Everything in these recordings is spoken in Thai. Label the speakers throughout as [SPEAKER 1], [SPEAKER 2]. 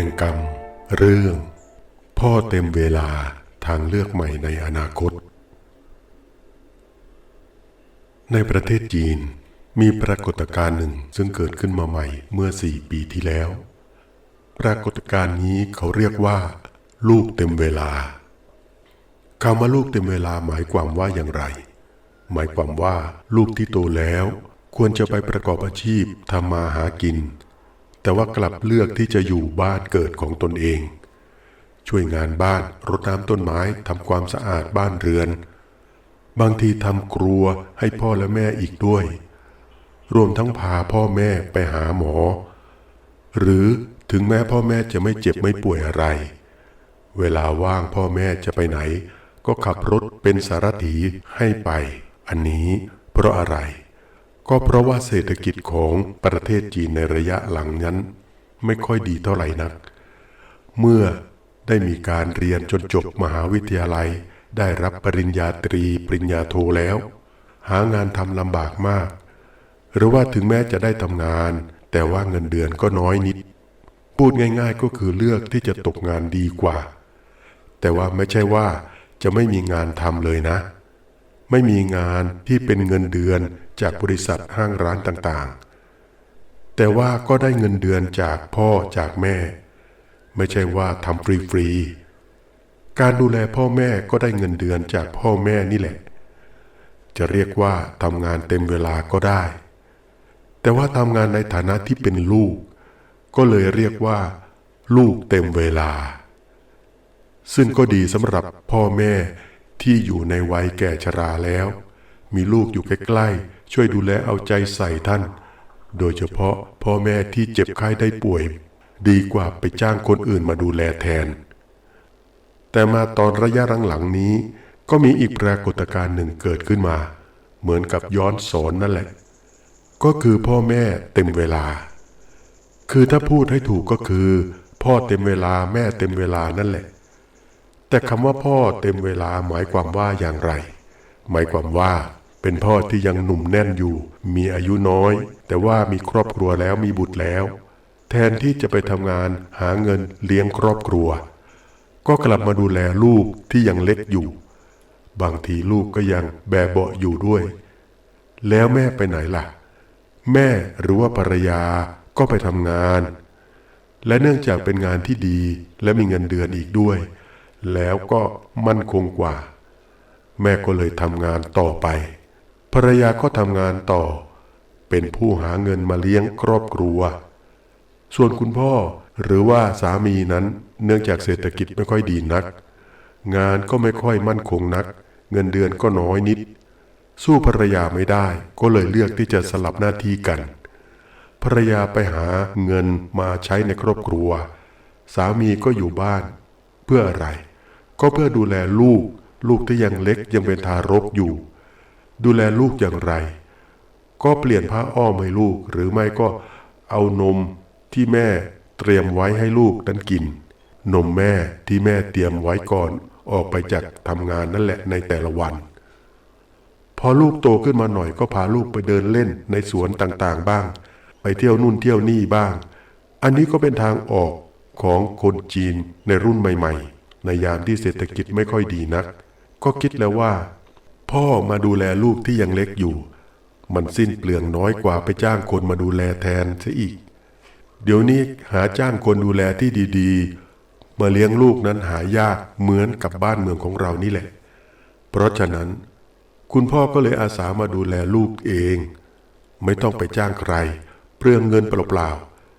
[SPEAKER 1] ห่งกรรม เรื่อง พ่อเต็มเวลาทางเลือกใหม่ในอนาคต ในประเทศจีนมีปรากฏการณ์หนึ่งซึ่งเกิดขึ้นมาใหม่เมื่อสี่ปีที่แล้ว ปรากฏการณ์นี้เขาเรียกว่า ลูกเต็มเวลาคำว่าลูกเต็มเวลาหมายความว่าอย่างไร หมายความว่าลูกที่โตแล้ว ควรจะไปประกอบอาชีพทำมาหากิน แต่ว่ากลับเลือกที่จะอยู่บ้านเกิดของตนเอง ช่วยงานบ้านรดน้ำต้นไม้ทำความสะอาดบ้านเรือน บางทีทำครัวให้พ่อและแม่อีกด้วย รวมทั้งพาพ่อแม่ไปหาหมอ หรือถึงแม้พ่อแม่จะไม่เจ็บไม่ป่วยอะไร เวลาว่างพ่อแม่จะไปไหน ก็ขับรถเป็นสารถีให้ไป อันนี้เพราะอะไร ก็เพราะว่าเศรษฐกิจของประเทศจีนในระยะหลังนั้น ไม่ค่อยดีเท่าไหร่นัก เมื่อได้มีการเรียนจนจบมหาวิทยาลัย ได้รับปริญญาตรีปริญญาโทแล้ว หางานทำลำบากมาก หรือว่าถึงแม้จะได้ทำงาน แต่ว่าเงินเดือนก็น้อยนิด พูดง่ายๆก็คือเลือกที่จะตกงานดีกว่า แต่ว่าไม่ใช่ว่าจะไม่มีงานทำเลยนะ ไม่มีงานที่เป็นเงินเดือน จากบริษัทห้างร้านต่างๆ แต่ว่าก็ได้เงินเดือนจากพ่อจากแม่ ไม่ใช่ว่าทำฟรีๆ การดูแลพ่อแม่ก็ได้เงินเดือนจากพ่อแม่นี่แหละ จะเรียกว่าทำงานเต็มเวลาก็ได้ แต่ว่าทำงานในฐานะที่เป็นลูก ก็เลยเรียกว่า ลูกเต็มเวลา ซึ่งก็ดีสำหรับพ่อแม่ที่อยู่ในวัยแก่ชราแล้ว มีลูกอยู่ใกล้ๆ ช่วยดูแลเอาใจใส่ท่าน โดยเฉพาะพ่อแม่ที่เจ็บไข้ได้ป่วย ดีกว่าไปจ้างคนอื่นมาดูแลแทน แต่มาตอนระยะหลังๆนี้ ก็มีอีกปรากฏการณ์หนึ่งเกิดขึ้นมา เหมือนกับย้อนสอนนั่นแหละ ก็คือพ่อแม่เต็มเวลา คือถ้าพูดให้ถูกก็คือ พ่อเต็มเวลาแม่เต็มเวลานั่นแหละ แต่คำว่าพ่อเต็มเวลาหมายความว่าอย่างไร หมายความว่า เป็นพ่อที่ยังหนุ่มแน่นอยู่ มีอายุน้อย แต่ว่ามีครอบครัวแล้วมีบุตรแล้ว แทนที่จะไปทำงานหาเงินเลี้ยงครอบครัว ก็กลับมาดูแลลูกที่ยังเล็กอยู่ บางทีลูกก็ยังแบเบาะอยู่ด้วย แล้วแม่ไปไหนล่ะ แม่หรือว่าภรรยาก็ไปทำงาน และเนื่องจากเป็นงานที่ดีและมีเงินเดือนอีกด้วย แล้วก็มั่นคงกว่า แม่ก็เลยทำงานต่อไป ภรรยาก็ทำงานต่อ เป็นผู้หาเงินมาเลี้ยงครอบครัว ส่วนคุณพ่อหรือว่าสามีนั้นเนื่องจากเศรษฐกิจไม่ค่อยดีนัก งานก็ไม่ค่อยมั่นคงนัก เงินเดือนก็น้อยนิด สู้ภรรยาไม่ได้ก็เลยเลือกที่จะสลับหน้าที่กัน ภรรยาไปหาเงินมาใช้ในครอบครัว สามีก็อยู่บ้าน เพื่ออะไร ก็เพื่อดูแลลูก ลูกที่ยังเล็กยังเป็นทารกอยู่ ดูแลลูกอย่างไร ก็เปลี่ยนผ้าอ้อมให้ลูก หรือไม่ก็เอานมที่แม่เตรียมไว้ให้ลูกนั้นกิน นมแม่ที่แม่เตรียมไว้ก่อนออกไปจากทำงานนั่นแหละในแต่ละวัน พอลูกโตขึ้นมาหน่อยก็พาลูกไปเดินเล่นในสวนต่างๆบ้าง ไปเที่ยวนู่นเที่ยวนี่บ้าง อันนี้ก็เป็นทางออกของคนจีนในรุ่นใหม่ ๆ ในยามที่เศรษฐกิจไม่ค่อยดีนัก ก็คิดแล้วว่า พ่อมาดูแลลูกที่ยังเล็กอยู่ มันสิ้นเปลืองน้อยกว่าไปจ้างคนมาดูแลแทนซะอีก เดี๋ยวนี้หาจ้างคนดูแลที่ดีๆ มาเลี้ยงลูกนั้นหายากเหมือนกับบ้านเมืองของเรานี่แหละ เพราะฉะนั้น คุณพ่อก็เลยอาสามาดูแลลูกเอง ไม่ต้องไปจ้างใคร เปลืองเงินเปล่า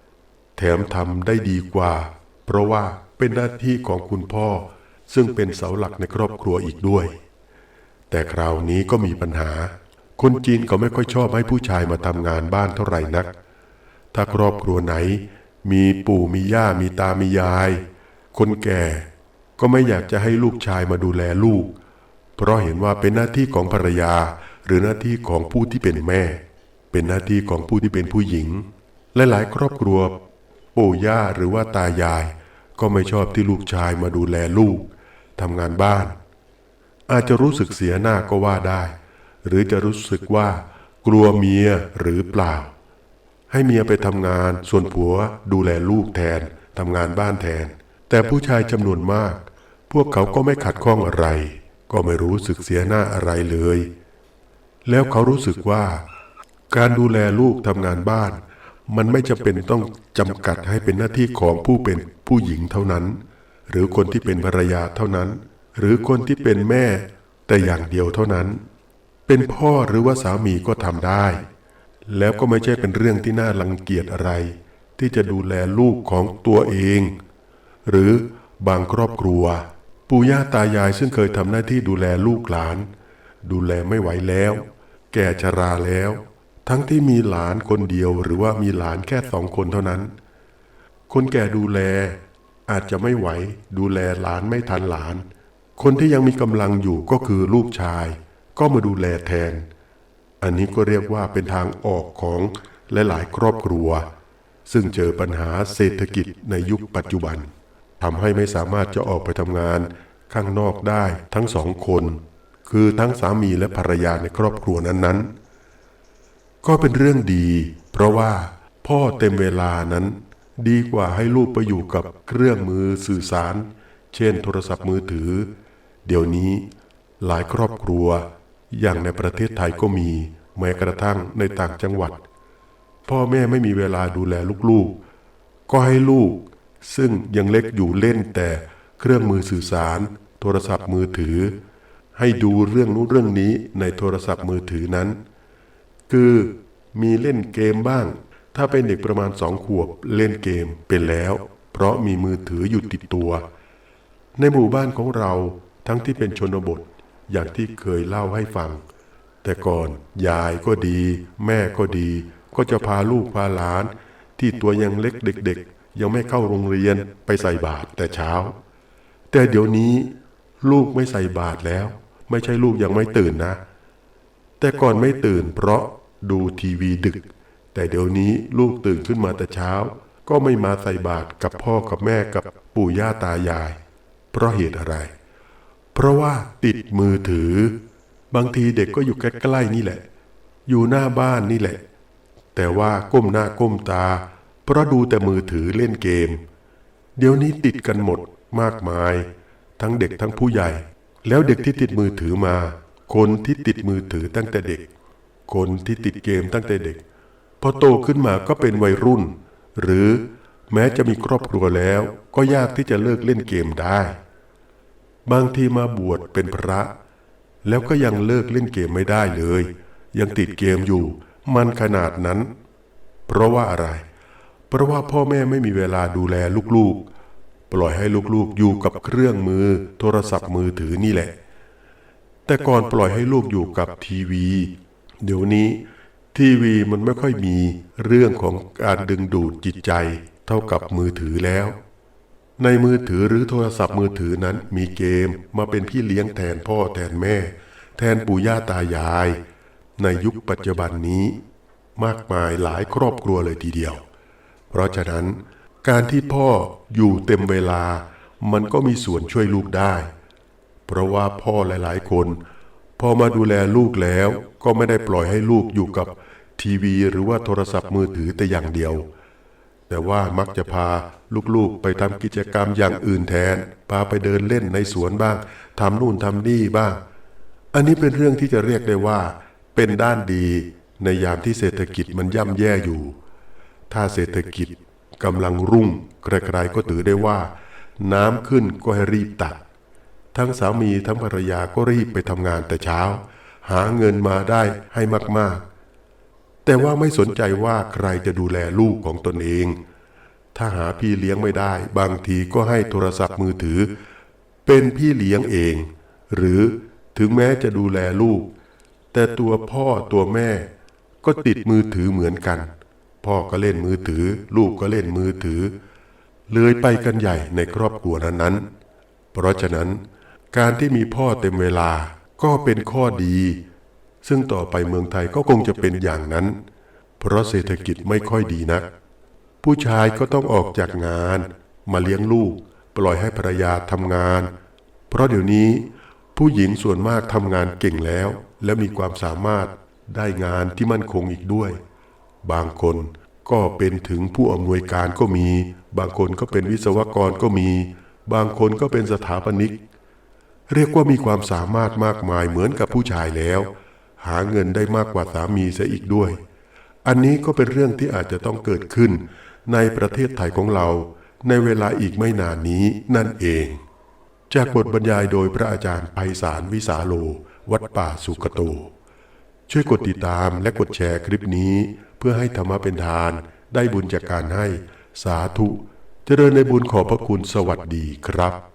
[SPEAKER 1] ๆแถมทำได้ดีกว่า เพราะว่าเป็นหน้าที่ของคุณพ่อซึ่งเป็นเสาหลักในครอบครัวอีกด้วย แต่คราวนี้ก็มีปัญหา คนจีนเขาไม่ค่อยชอบให้ผู้ชายมาทำงานบ้านเท่าไหร่นัก ถ้าครอบครัวไหน มีปู่มีย่ามีตามียาย คนแก่ก็ไม่อยากจะให้ลูกชายมาดูแลลูก เพราะเห็นว่าเป็นหน้าที่ของภรรยา หรือหน้าที่ของผู้ที่เป็นแม่ เป็นหน้าที่ของผู้ที่เป็นผู้หญิง และหลายครอบครัว ปู่ย่าหรือว่าตายาย ก็ไม่ชอบที่ลูกชายมาดูแลลูกทำงานบ้าน อาจจะรู้สึกเสียหน้าก็ว่าได้ หรือจะรู้สึกว่า กลัวเมียหรือเปล่า ให้เมียไปทำงานส่วนผัวดูแลลูกแทนทำงานบ้านแทน แต่ผู้ชายจำนวนมาก พวกเขาก็ไม่ขัดข้องอะไร ก็ไม่รู้สึกเสียหน้าอะไรเลย แล้วเขารู้สึกว่า การดูแลลูกทำงานบ้าน มันไม่จำเป็นต้องจำกัดให้เป็นหน้าที่ของผู้เป็นผู้หญิงเท่านั้น หรือคนที่เป็นภรรยาเท่านั้น หรือคนที่เป็นแม่ แต่อย่างเดียวเท่านั้น เป็นพ่อหรือว่าสามีก็ทำได้ แล้วก็ไม่ใช่เป็นเรื่องที่น่ารังเกียจอะไร ที่จะดูแลลูกของตัวเอง หรือบางครอบครัว ปู่ย่าตายายซึ่งเคยทำหน้าที่ดูแลลูกหลาน ดูแลไม่ไหวแล้ว แก่ชราแล้ว ทั้งที่มีหลานคนเดียวหรือว่ามีหลานแค่สองคนเท่านั้น คนแก่ดูแลอาจจะไม่ไหวดูแลหลานไม่ทันหลาน คนที่ยังมีกำลังอยู่ก็คือลูกชาย ก็มาดูแลแทน อันนี้ก็เรียกว่าเป็นทางออกของหลายๆครอบครัว ซึ่งเจอปัญหาเศรษฐกิจในยุคปัจจุบันทำให้ไม่สามารถจะออกไปทำงานข้างนอกได้ทั้งสองคน คือทั้งสามีและภรรยาในครอบครัวนั้นๆ ก็เป็นเรื่องดี เพราะว่าพ่อเต็มเวลานั้น ดีกว่าให้ลูกไปอยู่กับเครื่องมือสื่อสาร เช่นโทรศัพท์มือถือ เดี๋ยวนี้หลายครอบครัวอย่างในประเทศไทยก็มีแม้กระทั่งในต่างจังหวัด พ่อแม่ไม่มีเวลาดูแลลูกๆ ก็ให้ลูก ซึ่งยังเล็กอยู่เล่นแต่เครื่องมือสื่อสาร โทรศัพท์มือถือ ให้ดูเรื่องนู้นเรื่องนี้ในโทรศัพท์มือถือนั้น คือมีเล่นเกมบ้าง ถ้าเป็นเด็กประมาณสองขวบเล่นเกมเป็นแล้ว เพราะมีมือถืออยู่ติดตัว ในหมู่บ้านของเรา ทั้งที่เป็นชนบทอย่างที่เคยเล่าให้ฟัง แต่ก่อนยายก็ดี แม่ก็ดี ก็จะพาลูกพาหลาน ที่ตัวยังเล็กเด็ก ๆ ยังไม่เข้าโรงเรียนไปใส่บาตรแต่เช้า แต่เดี๋ยวนี้ ลูกไม่ใส่บาตรแล้ว ไม่ใช่ลูกยังไม่ตื่นนะ แต่ก่อนไม่ตื่นเพราะดูทีวีดึก แต่เดี๋ยวนี้ลูกตื่นขึ้นมาแต่เช้า ก็ไม่มาใส่บาตรกับพ่อกับแม่กับปู่ย่าตายาย เพราะเหตุอะไร เพราะว่าติดมือถือ บางทีเด็กก็อยู่ใกล้ๆนี่แหละ อยู่หน้าบ้านนี่แหละ แต่ว่าก้มหน้าก้มตา เพราะดูแต่มือถือเล่นเกม เดี๋ยวนี้ติดกันหมดมากมาย ทั้งเด็กทั้งผู้ใหญ่ แล้วเด็กที่ติดมือถือมา คนที่ติดมือถือตั้งแต่เด็ก คนที่ติดเกมตั้งแต่เด็กพอโตขึ้นมาก็เป็นวัยรุ่น หรือแม้จะมีครอบครัวแล้วก็ยากที่จะเลิกเล่นเกมได้ บางทีมาบวชเป็นพระ แล้วก็ยังเลิกเล่นเกมไม่ได้เลย ยังติดเกมอยู่ มันขนาดนั้น เพราะว่าอะไร เพราะว่าพ่อแม่ไม่มีเวลาดูแลลูกๆ ปล่อยให้ลูกๆอยู่กับเครื่องมือ โทรศัพท์มือถือนี่แหละ แต่ก่อนปล่อยให้ลูกอยู่กับทีวี เดี๋ยวนี้ ทีวีมันไม่ค่อยมีเรื่องของการดึงดูดจิตใจ เท่ากับมือถือแล้ว ในมือถือหรือโทรศัพท์มือถือนั้นมีเกมมาเป็นพี่เลี้ยงแทนพ่อแทนแม่ แทนปู่ย่าตายาย ในยุคปัจจุบันนี้ มากมายหลายครอบครัวเลยทีเดียว เพราะฉะนั้น การที่พ่ออยู่เต็มเวลา มันก็มีส่วนช่วยลูกได้ เพราะว่าพ่อหลายๆ คน พอมาดูแลลูกแล้วก็ไม่ได้ปล่อยให้ลูกอยู่กับทีวีหรือว่าโทรศัพท์มือถือแต่อย่างเดียว แต่ว่ามักจะพาลูกๆไปทำกิจกรรมอย่างอื่นแทน พาไปเดินเล่นในสวนบ้างทำนู่นทำนี่บ้าง อันนี้เป็นเรื่องที่จะเรียกได้ว่า เป็นด้านดีในยามที่เศรษฐกิจมันย่ำแย่อยู่ ถ้าเศรษฐกิจกำลังรุ่งใครๆก็ถือได้ว่า น้ำขึ้นก็ให้รีบตัก ทั้งสามีทั้งภรรยาก็รีบไปทำงานแต่เช้า หาเงินมาได้ให้มากๆ แต่ว่าไม่สนใจว่าใครจะดูแลลูกของตนเอง ถ้าหาพี่เลี้ยงไม่ได้ บางทีก็ให้โทรศัพท์มือถือ เป็นพี่เลี้ยงเอง หรือถึงแม้จะดูแลลูก แต่ตัวพ่อตัวแม่ ก็ติดมือถือเหมือนกัน พ่อก็เล่นมือถือ ลูกก็เล่นมือถือ เลยไปกันใหญ่ในครอบครัวนั้นๆ เพราะฉะนั้น การที่มีพ่อเต็มเวลาก็เป็นข้อดี ซึ่งต่อไปเมืองไทยก็คงจะเป็นอย่างนั้น เพราะเศรษฐกิจไม่ค่อยดีนัก ผู้ชายก็ต้องออกจากงาน มาเลี้ยงลูก ปล่อยให้ภรรยาทำงาน เพราะเดี๋ยวนี้ ผู้หญิงส่วนมากทำงานเก่งแล้ว และมีความสามารถได้งานที่มั่นคงอีกด้วย บางคนก็เป็นถึงผู้อำนวยการก็มี บางคนก็เป็นวิศวกรก็มี บางคนก็เป็นสถาปนิก เรียกว่ามีความสามารถมากมายเหมือนกับผู้ชายแล้ว หาเงินได้มากกว่าสามีเสียอีกด้วย อันนี้ก็เป็นเรื่องที่อาจจะต้องเกิดขึ้น ในประเทศไทยของเรา ในเวลาอีกไม่นานนี้นั่นเอง จากบทบรรยายโดยพระอาจารย์ไพศาลวิสาโล วัดป่าสุกโต ช่วยกดติดตามและกดแชร์คลิปนี้ เพื่อให้ธรรมะเป็นทาน ได้บุญจากการให้สาธุจเจริญในบุญขอบพระคุณสวัสดีครับ